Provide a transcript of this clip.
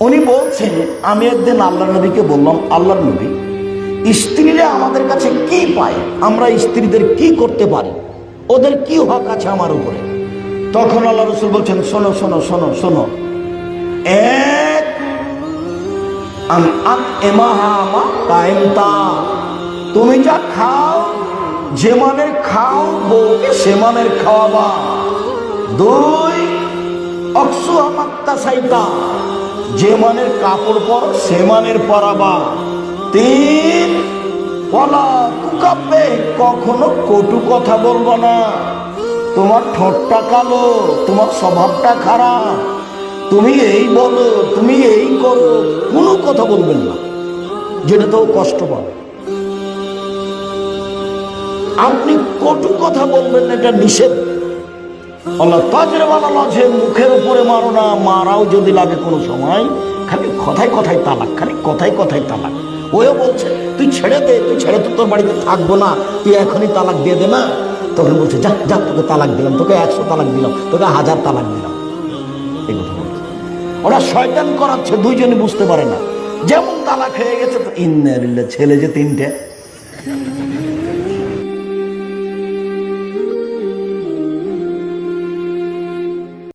উনি বলছেন, আমি একদিন আল্লাহ নবীকে বললাম আল্লাহ নবী, স্ত্রীরা আমাদের কাছে কি পায়? আমরা স্ত্রীদের কি করতে পারি? ওদের কি হক আছে আমার উপরে? তখন আল্লাহ রসুল বলছেন, শোনো শোনো শোনো শোনো। তুমি যা খাও, যে মানের খাও বউকে, সে মানের খাওয়াবা। দুই, অক্সু আমাত্তা সাইতা। যে মানের কাপড় পর, সে মানের পরাবা তিন, বলা কখনো কটু কথা বলব না। তোমার ঠোঁটটা কালো, তোমার স্বভাবটা খারাপ। তুমি এই বলো, তুমি এই করো, কোনো কথা বলবেন না, যেটা তো কষ্ট পাবে। আপনি কটু কথা বলবেন না, এটা নিষেধ। মুখের উপরে মারো না, মারাও যদি লাগে কোনো সময়। খালি কথায় কথায় তালাক, খালি কথায় কথায় তালাক। বলছে, তুই ছেড়ে দে, তুই ছেড়ে তো তোর বাড়িতে থাকব না। তুই এখনই তালাক দিয়ে দে না। তখন বলছে, যা যা, তোকে তালাক দিলাম, তোকে একশো তালাক দিলাম, তোকে হাজার তালাক দিলাম। এই কথা বলছে। ওরা শয়তান করাচ্ছে দুইজনে বুঝতে পারে না। যেমন তালাক হয়ে গেছে, তো ছেলে যে তিনটে।